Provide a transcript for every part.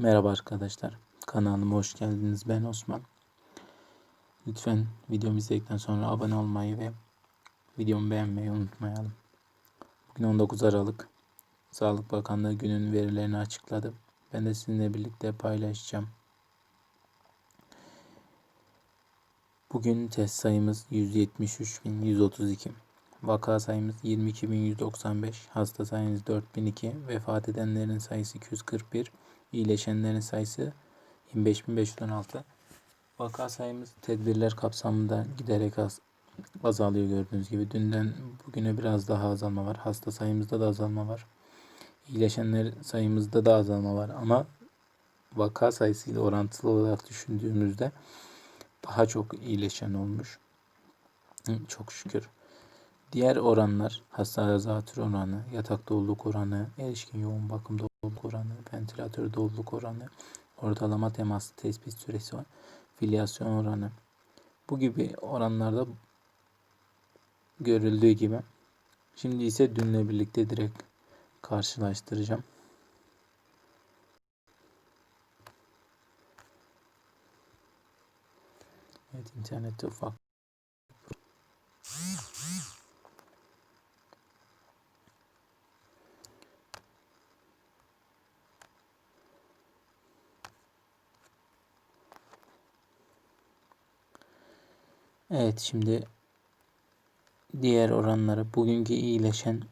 Merhaba arkadaşlar. Kanalıma hoş geldiniz. Ben Osman. Lütfen videomu izledikten sonra abone olmayı ve videomu beğenmeyi unutmayalım. Bugün 19 Aralık. Sağlık Bakanlığı günün verilerini açıkladı. Ben de sizinle birlikte paylaşacağım. Bugün test sayımız 173.132. Vaka sayımız 22.195. Hasta sayımız 4002. Vefat edenlerin sayısı 241. İyileşenlerin sayısı 25.516. Vaka sayımız tedbirler kapsamında giderek az, azalıyor gördüğünüz gibi. Dünden bugüne biraz daha azalma var. Hasta sayımızda da azalma var. İyileşenler sayımızda da azalma var ama vaka sayısıyla orantılı olarak düşündüğümüzde daha çok iyileşen olmuş. Çok şükür. Diğer oranlar hasta zatür oranı, yatak doluluk oranı, erişkin yoğun bakım doluluk oranı, ventilatör doluluk oranı, ortalama temas tespit süresi var, filyasyon oranı. Bu gibi oranlarda görüldüğü gibi. Şimdi ise dünle birlikte direkt karşılaştıracağım. Evet internette ufak Evet şimdi diğer oranlara bugünkü iyileşen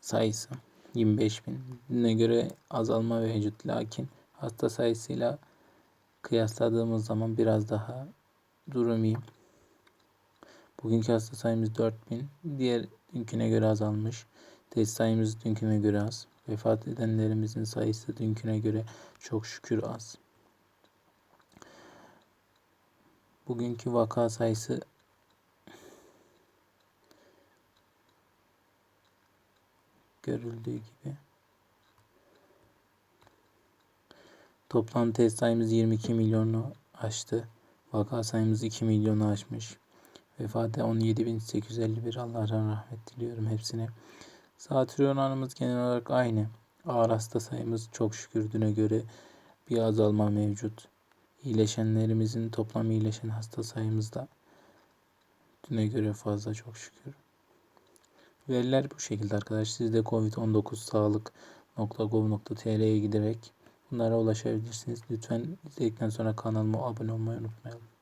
sayısı 25 bin. Düne göre azalma mevcut lakin hasta sayısıyla kıyasladığımız zaman biraz daha durum. Bugünkü hasta sayımız 4000. Diğer dünküne göre azalmış. Test sayımız dünküne göre az. Vefat edenlerimizin sayısı dünküne göre çok şükür az. Bugünkü vaka sayısı görüldüğü gibi. Toplam test sayımız 22 milyonu aştı. Vaka sayımız 2 milyonu aşmış. Vefat 17.851 Allah'tan rahmet diliyorum hepsine. Zatürre oranımız genel olarak aynı. Ağır hasta sayımız çok şükür düne göre bir azalma mevcut. İyileşenlerimizin toplam iyileşen hasta sayımız da düne göre fazla çok şükür. Veriler bu şekilde arkadaşlar. Siz de covid-19 sağlık.gov.tr'ye giderek bunlara ulaşabilirsiniz. Lütfen izledikten sonra kanalıma abone olmayı unutmayalım.